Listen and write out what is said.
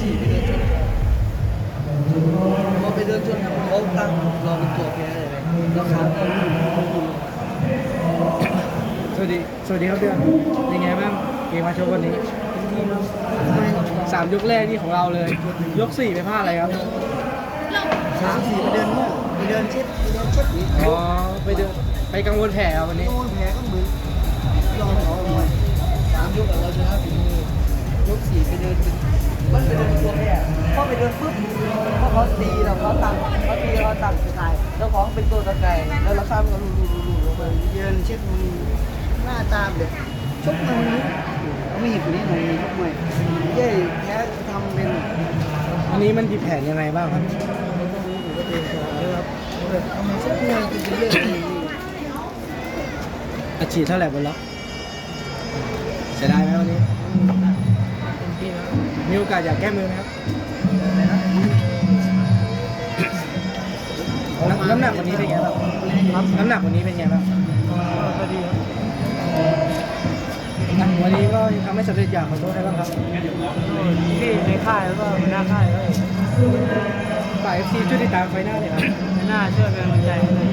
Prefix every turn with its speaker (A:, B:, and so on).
A: สี่ไปเดินชนพอไปเดินชนเขาตั้งรอเป็นตัวแพ้เลยแล้วเขาก็
B: สวัสดี สวัสดีครับเดือนยังไงบ้างเกมมาโชว์วันนี้สามยกแรกนี่ของเราเลย ยกสี่ไปพลาดอะไรครับ
A: สามสี่ไปเดินโม่ไปเดินเช็ดไปเดินเช็ดอีก
B: อ๋อไปเดินไปกังวลแผลเอาวันนี้
A: โดนแผลก็มือยอมเขาเลยสามยกอะเราชนะฝีมือยกสี่ไปเดิน มันไปเดินตัวแพ้พอไปเดินปุ๊บพอเขาตีเราเขาตังเขาตีเราตังสุดท้ายเจ้าของเป็นตัวตะไคร้แล้วเราข้ามก็ลู่ลู่ลู่ลงไปเดินเช็ดมือหน้าตามเด็กชกมือเขาไม่หยิบนี้หน่อยชกมวยเย้แพ้ทำเป็น
B: วันนี้มันมีแผนยังไงบ้างครับอาชีพเท่าไหร่บนล็อกเสียดายไหมวันนี้ อกาสอยากแก้มือไหมครับน้ำน้ำหนักวันนี้เป็นไงบ้างครับน้ำหนักวันนี้เป็นไงบ้าง
A: พอดี
B: อะวันนี้ก็ทำให้สำเร็จอยากขอโทษได้บ้างครับ
A: ที่ในค่ายแล้วก็หัวหน้าค่ายก็
B: ฝ่ายเอฟซีช่วยติดตามไฟหน้าเลยครับ
A: หน้าช่วยเป็นกำลังใจให้เลย